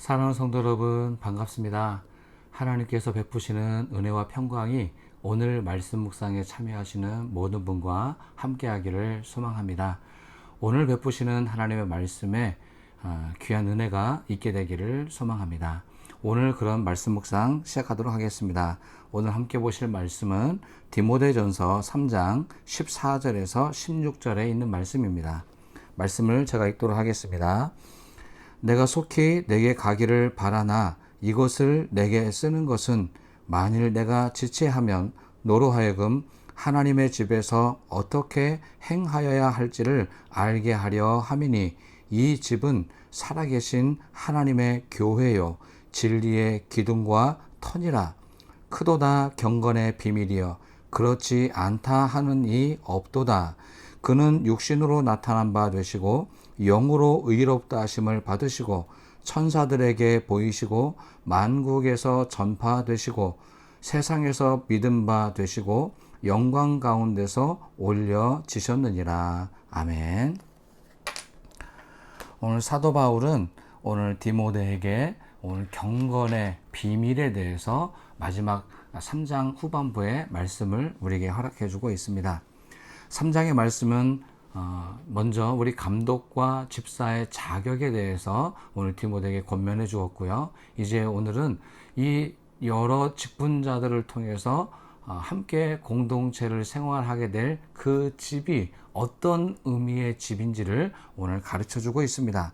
사랑하는 성도 여러분 반갑습니다. 하나님께서 베푸시는 은혜와 평강이 오늘 말씀 묵상에 참여하시는 모든 분과 함께하기를 소망합니다. 오늘 베푸시는 하나님의 말씀에 아, 귀한 은혜가 있게 되기를 소망합니다. 오늘 그런 말씀 묵상 시작하도록 하겠습니다. 오늘 함께 보실 말씀은 디모데전서 3장 14절에서 16절에 있는 말씀입니다. 말씀을 제가 읽도록 하겠습니다. 내가 속히 내게 가기를 바라나 이것을 내게 쓰는 것은 만일 내가 지체하면 너로 하여금 하나님의 집에서 어떻게 행하여야 할지를 알게 하려 함이니 이 집은 살아계신 하나님의 교회요 진리의 기둥과 터니라. 크도다 경건의 비밀이여 그렇지 않다 하는 이 없도다. 그는 육신으로 나타난 바 되시고 영으로 의롭다 하심을 받으시고 천사들에게 보이시고 만국에서 전파되시고 세상에서 믿음 바 되시고 영광 가운데서 올려지셨느니라. 아멘. 오늘 사도 바울은 오늘 디모데에게 오늘 경건의 비밀에 대해서 마지막 3장 후반부의 말씀을 우리에게 허락해 주고 있습니다. 3장의 말씀은 어, 먼저 우리 감독과 집사의 자격에 대해서 오늘 디모데에게 권면해 주었고요. 이제 오늘은 이 여러 직분자들을 통해서 어, 함께 공동체를 생활하게 될 그 집이 어떤 의미의 집인지를 오늘 가르쳐 주고 있습니다.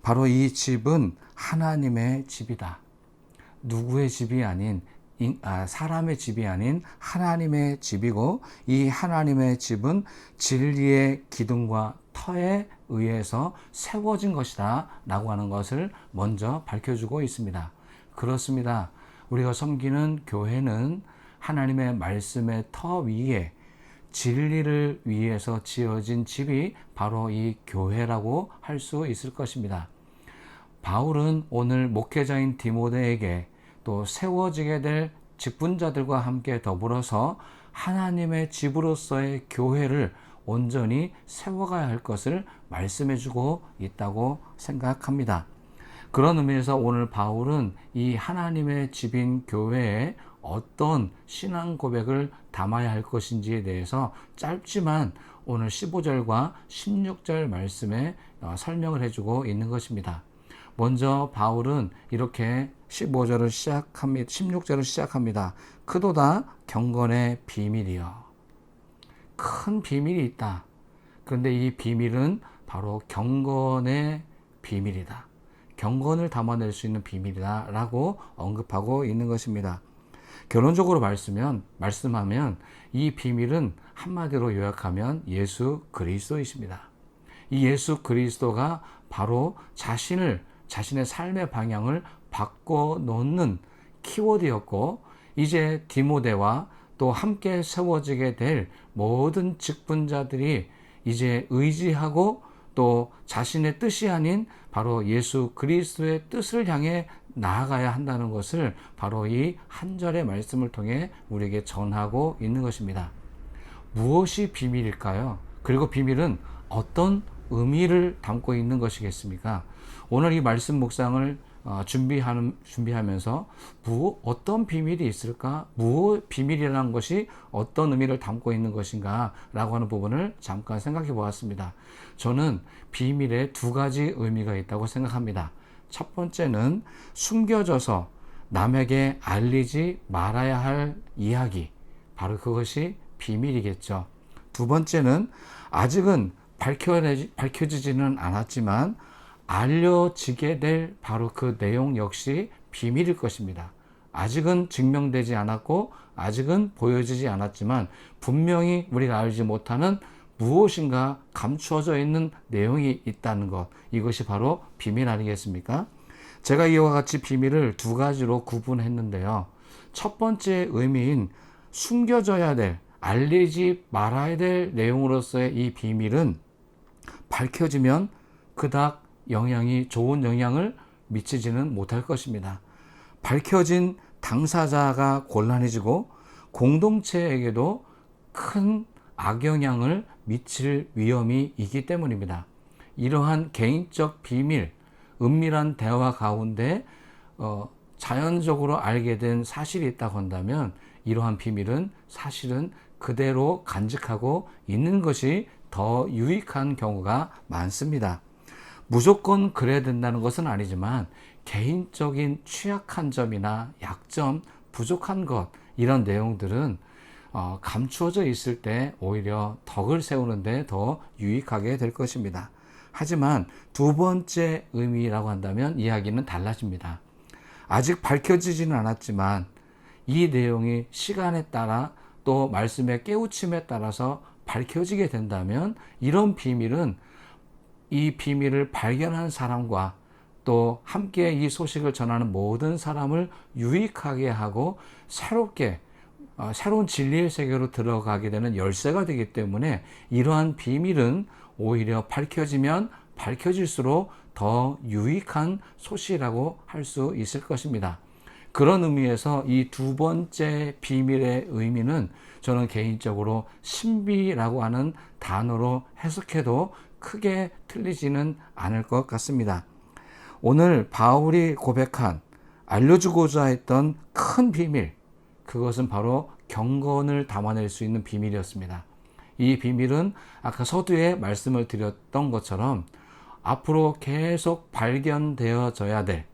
바로 이 집은 하나님의 집이다. 누구의 집이 아닌 아, 사람의 집이 아닌 하나님의 집이고 이 하나님의 집은 진리의 기둥과 터에 의해서 세워진 것이다 라고 하는 것을 먼저 밝혀주고 있습니다. 그렇습니다. 우리가 섬기는 교회는 하나님의 말씀의 터 위에 진리를 위해서 지어진 집이 바로 이 교회라고 할 수 있을 것입니다. 바울은 오늘 목회자인 디모데에게 또 세워지게 될 직분자들과 함께 더불어서 하나님의 집으로서의 교회를 온전히 세워가야 할 것을 말씀해 주고 있다고 생각합니다. 그런 의미에서 오늘 바울은 이 하나님의 집인 교회에 어떤 신앙 고백을 담아야 할 것인지에 대해서 짧지만 오늘 15절과 16절 말씀에 어, 설명을 해주고 있는 것입니다. 먼저 바울은 이렇게 15절을 시작합니다. 16절을 시작합니다. 크도다 경건의 비밀이요. 큰 비밀이 있다. 그런데 이 비밀은 바로 경건의 비밀이다. 경건을 담아낼 수 있는 비밀이다. 라고 언급하고 있는 것입니다. 결론적으로 말씀면, 말씀하면 이 비밀은 한마디로 요약하면 예수 그리스도이십니다. 이 예수 그리스도가 바로 자신을 자신의 삶의 방향을 바꿔 놓는 키워드였고 이제 디모데와 또 함께 세워지게 될 모든 직분자들이 이제 의지하고 또 자신의 뜻이 아닌 바로 예수 그리스도의 뜻을 향해 나아가야 한다는 것을 바로 이 한 절의 말씀을 통해 우리에게 전하고 있는 것입니다. 무엇이 비밀일까요? 그리고 비밀은 어떤 의미를 담고 있는 것이겠습니까? 오늘 이 말씀 묵상을 어, 준비하는 준비하면서 무 어떤 비밀이 있을까? 무 비밀이라는 것이 어떤 의미를 담고 있는 것인가라고 하는 부분을 잠깐 생각해 보았습니다. 저는 비밀에 두 가지 의미가 있다고 생각합니다. 첫 번째는 숨겨져서 남에게 알리지 말아야 할 이야기. 바로 그것이 비밀이겠죠. 두 번째는 아직은 밝혀내지, 밝혀지지는 않았지만 알려지게 될 바로 그 내용 역시 비밀일 것입니다. 아직은 증명되지 않았고 아직은 보여지지 않았지만 분명히 우리가 알지 못하는 무엇인가 감추어져 있는 내용이 있다는 것. 이것이 바로 비밀 아니겠습니까? 제가 이와 같이 비밀을 두 가지로 구분했는데요. 첫 번째 의미인 숨겨져야 될, 알리지 말아야 될 내용으로서의 이 비밀은 밝혀지면 그닥 영향이 좋은 영향을 미치지는 못할 것입니다. 밝혀진 당사자가 곤란해지고 공동체에게도 큰 악영향을 미칠 위험이 있기 때문입니다. 이러한 개인적 비밀, 은밀한 대화 가운데 어, 자연적으로 알게 된 사실이 있다고 한다면 이러한 비밀은 사실은 그대로 간직하고 있는 것이 더 유익한 경우가 많습니다. 무조건 그래야 된다는 것은 아니지만 개인적인 취약한 점이나 약점, 부족한 것 이런 내용들은 어, 감추어져 있을 때 오히려 덕을 세우는데 더 유익하게 될 것입니다. 하지만 두 번째 의미라고 한다면 이야기는 달라집니다. 아직 밝혀지지는 않았지만 이 내용이 시간에 따라 또 말씀의 깨우침에 따라서 밝혀지게 된다면 이런 비밀은 이 비밀을 발견한 사람과 또 함께 이 소식을 전하는 모든 사람을 유익하게 하고 새롭게 어, 새로운 진리의 세계로 들어가게 되는 열쇠가 되기 때문에 이러한 비밀은 오히려 밝혀지면 밝혀질수록 더 유익한 소식이라고 할 수 있을 것입니다. 그런 의미에서 이 두 번째 비밀의 의미는 저는 개인적으로 신비라고 하는 단어로 해석해도 크게 틀리지는 않을 것 같습니다. 오늘 바울이 고백한 알려주고자 했던 큰 비밀, 그것은 바로 경건을 담아낼 수 있는 비밀이었습니다. 이 비밀은 아까 서두에 말씀을 드렸던 것처럼 앞으로 계속 발견되어져야 될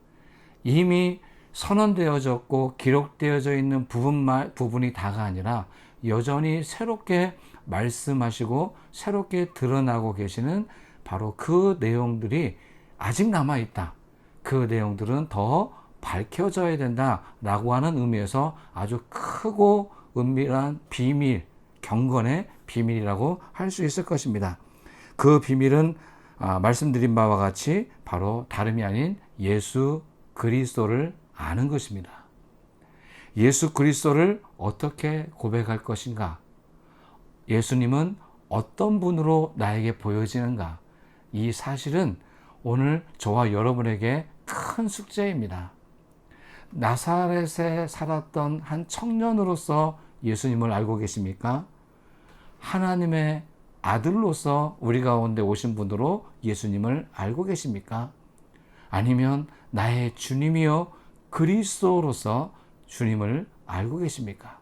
이미 선언되어졌고 기록되어져 있는 부분만, 부분이 다가 아니라 여전히 새롭게 말씀하시고 새롭게 드러나고 계시는 바로 그 내용들이 아직 남아 있다. 그 내용들은 더 밝혀져야 된다라고 하는 의미에서 아주 크고 은밀한 비밀, 경건의 비밀이라고 할 수 있을 것입니다. 그 비밀은 아, 말씀드린 바와 같이 바로 다름이 아닌 예수 그리스도를 아는 것입니다. 예수 그리스도를 어떻게 고백할 것인가? 예수님은 어떤 분으로 나에게 보여지는가? 이 사실은 오늘 저와 여러분에게 큰 숙제입니다. 나사렛에 살았던 한 청년으로서 예수님을 알고 계십니까? 하나님의 아들로서 우리 가운데 오신 분으로 예수님을 알고 계십니까? 아니면 나의 주님이요 그리스도로서 주님을 알고 계십니까?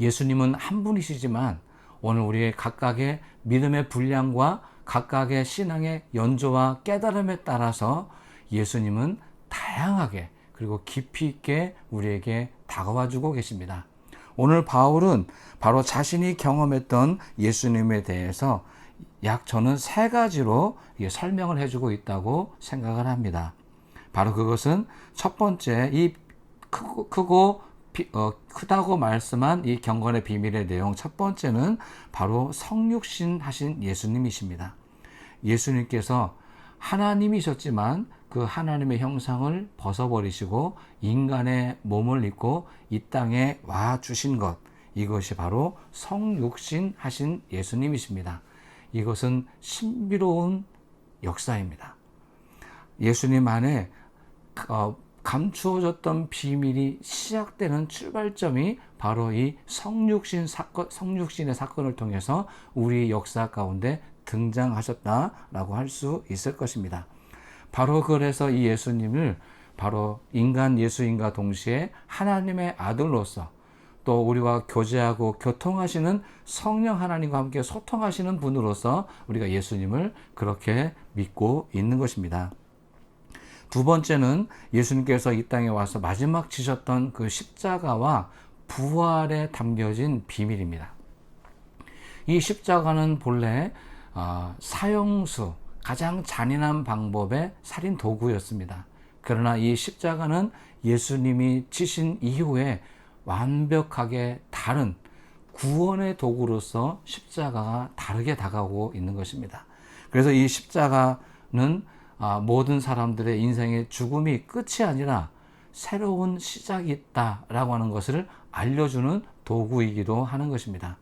예수님은 한 분이시지만 오늘 우리의 각각의 믿음의 분량과 각각의 신앙의 연조와 깨달음에 따라서 예수님은 다양하게 그리고 깊이 있게 우리에게 다가와 주고 계십니다. 오늘 바울은 바로 자신이 경험했던 예수님에 대해서 약 저는 세 가지로 설명을 해주고 있다고 생각을 합니다. 바로 그것은 첫 번째 이 크고, 크고 어, 크다고 말씀한 이 경건의 비밀의 내용 첫 번째는 바로 성육신 하신 예수님이십니다. 예수님께서 하나님이셨지만 그 하나님의 형상을 벗어버리시고 인간의 몸을 입고 이 땅에 와 주신 것 이것이 바로 성육신 하신 예수님이십니다. 이것은 신비로운 역사입니다. 예수님 안에 어, 감추어졌던 비밀이 시작되는 출발점이 바로 이 성육신 사건, 성육신의 사건을 통해서 우리 역사 가운데 등장하셨다라고 할 수 있을 것입니다. 바로 그래서 이 예수님을 바로 인간 예수인과 동시에 하나님의 아들로서 또 우리와 교제하고 교통하시는 성령 하나님과 함께 소통하시는 분으로서 우리가 예수님을 그렇게 믿고 있는 것입니다. 두 번째는 예수님께서 이 땅에 와서 마지막 지셨던 그 십자가와 부활에 담겨진 비밀입니다. 이 십자가는 본래 어, 사형수, 가장 잔인한 방법의 살인 도구였습니다. 그러나 이 십자가는 예수님이 지신 이후에 완벽하게 다른 구원의 도구로서 십자가가 다르게 다가오고 있는 것입니다. 그래서 이 십자가는 아, 모든 사람들의 인생의 죽음이 끝이 아니라 새로운 시작이 있다라고 하는 것을 알려주는 도구이기도 하는 것입니다.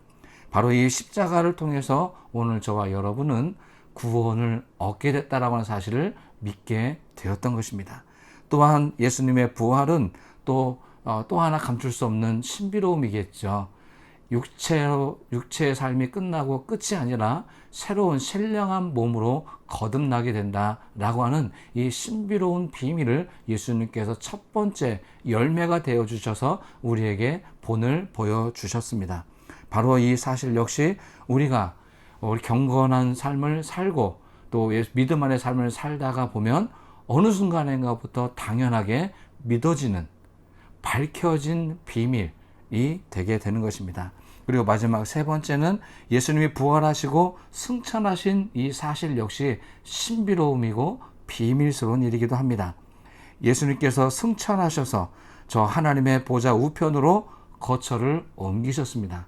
바로 이 십자가를 통해서 오늘 저와 여러분은 구원을 얻게 됐다라고 하는 사실을 믿게 되었던 것입니다. 또한 예수님의 부활은 또, 어, 또 하나 감출 수 없는 신비로움이겠죠. 육체로 육체의 삶이 끝나고 끝이 아니라 새로운 신령한 몸으로 거듭나게 된다라고 하는 이 신비로운 비밀을 예수님께서 첫 번째 열매가 되어 주셔서 우리에게 본을 보여 주셨습니다. 바로 이 사실 역시 우리가 우리 경건한 삶을 살고 또 믿음 안의 삶을 살다가 보면 어느 순간인가부터 당연하게 믿어지는 밝혀진 비밀 이 되게 되는 것입니다. 그리고 마지막 세 번째는 예수님이 부활하시고 승천하신 이 사실 역시 신비로움이고 비밀스러운 일이기도 합니다. 예수님께서 승천하셔서 저 하나님의 보좌 우편으로 거처를 옮기셨습니다.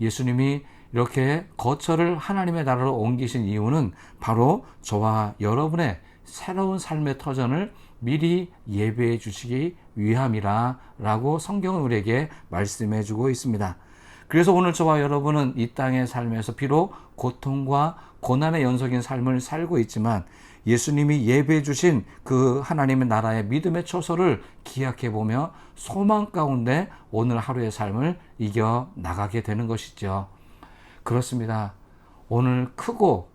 예수님이 이렇게 거처를 하나님의 나라로 옮기신 이유는 바로 저와 여러분의 새로운 삶의 터전을 미리 예배해 주시기 위함이라 라고 성경은 우리에게 말씀해 주고 있습니다. 그래서 오늘 저와 여러분은 이 땅의 삶에서 비록 고통과 고난의 연속인 삶을 살고 있지만 예수님이 예배해 주신 그 하나님의 나라의 믿음의 초소를 기약해 보며 소망 가운데 오늘 하루의 삶을 이겨 나가게 되는 것이죠. 그렇습니다. 오늘 크고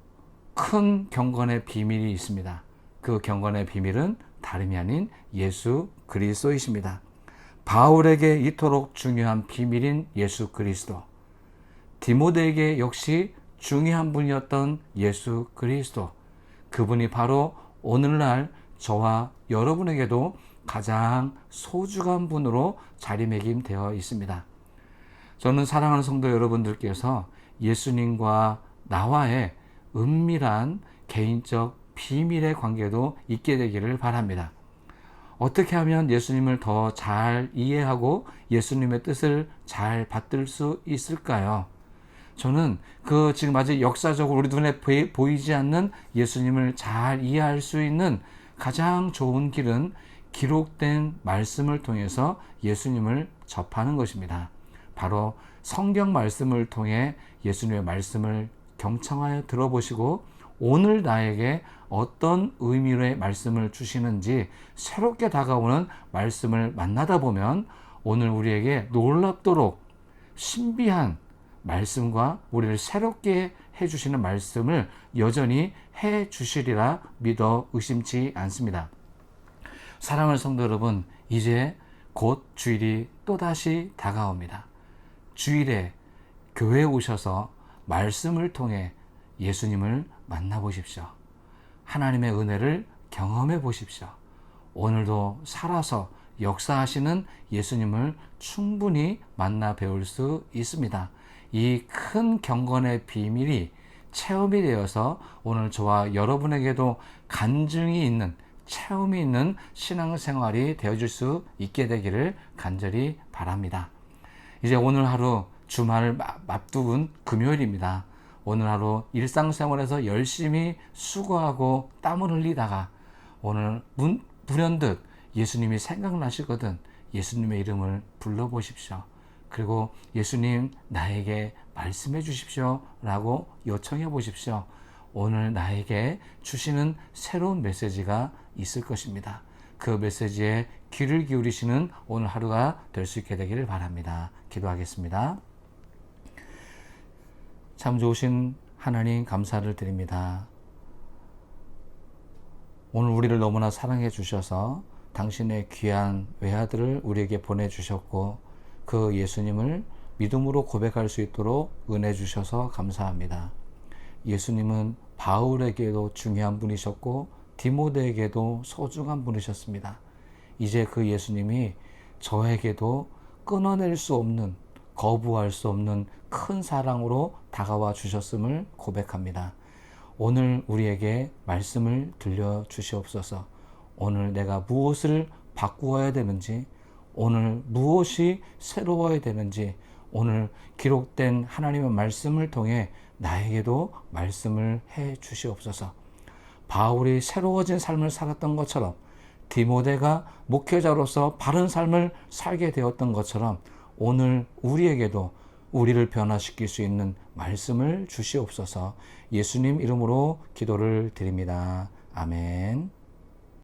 큰 경건의 비밀이 있습니다. 그 경건의 비밀은 다름이 아닌 예수 그리스도이십니다. 바울에게 이토록 중요한 비밀인 예수 그리스도. 디모데에게 역시 중요한 분이었던 예수 그리스도. 그분이 바로 오늘날 저와 여러분에게도 가장 소중한 분으로 자리매김되어 있습니다. 저는 사랑하는 성도 여러분들께서 예수님과 나와의 은밀한 개인적 비밀의 관계도 있게 되기를 바랍니다. 어떻게 하면 예수님을 더 잘 이해하고 예수님의 뜻을 잘 받들 수 있을까요? 저는 그 지금 아직 역사적으로 우리 눈에 보이지 않는 예수님을 잘 이해할 수 있는 가장 좋은 길은 기록된 말씀을 통해서 예수님을 접하는 것입니다. 바로 성경 말씀을 통해 예수님의 말씀을 경청하여 들어보시고 오늘 나에게 어떤 의미의 말씀을 주시는지 새롭게 다가오는 말씀을 만나다 보면 오늘 우리에게 놀랍도록 신비한 말씀과 우리를 새롭게 해주시는 말씀을 여전히 해 주시리라 믿어 의심치 않습니다. 사랑하는 성도 여러분, 이제 곧 주일이 또다시 다가옵니다. 주일에 교회에 오셔서 말씀을 통해 예수님을 만나보십시오. 하나님의 은혜를 경험해 보십시오. 오늘도 살아서 역사하시는 예수님을 충분히 만나 배울 수 있습니다. 이 큰 경건의 비밀이 체험이 되어서 오늘 저와 여러분에게도 간증이 있는 체험이 있는 신앙생활이 되어줄 수 있게 되기를 간절히 바랍니다. 이제 오늘 하루 주말을 앞두은 금요일입니다. 오늘 하루 일상생활에서 열심히 수고하고 땀을 흘리다가 오늘 문, 불현듯 예수님이 생각나시거든 예수님의 이름을 불러보십시오. 그리고 예수님 나에게 말씀해 주십시오. 라고 요청해 보십시오. 오늘 나에게 주시는 새로운 메시지가 있을 것입니다. 그 메시지에 귀를 기울이시는 오늘 하루가 될 수 있게 되기를 바랍니다. 기도하겠습니다. 참 좋으신 하나님 감사를 드립니다. 오늘 우리를 너무나 사랑해 주셔서 당신의 귀한 외아들을 우리에게 보내주셨고 그 예수님을 믿음으로 고백할 수 있도록 은혜 주셔서 감사합니다. 예수님은 바울에게도 중요한 분이셨고 디모데에게도 소중한 분이셨습니다. 이제 그 예수님이 저에게도 끊어낼 수 없는 거부할 수 없는 큰 사랑으로 다가와 주셨음을 고백합니다. 오늘 우리에게 말씀을 들려 주시옵소서. 오늘 내가 무엇을 바꾸어야 되는지, 오늘 무엇이 새로워야 되는지, 오늘 기록된 하나님의 말씀을 통해 나에게도 말씀을 해 주시옵소서. 바울이 새로워진 삶을 살았던 것처럼 디모데가 목회자로서 바른 삶을 살게 되었던 것처럼 오늘 우리에게도 우리를 변화시킬 수 있는 말씀을 주시옵소서 예수님 이름으로 기도를 드립니다. 아멘.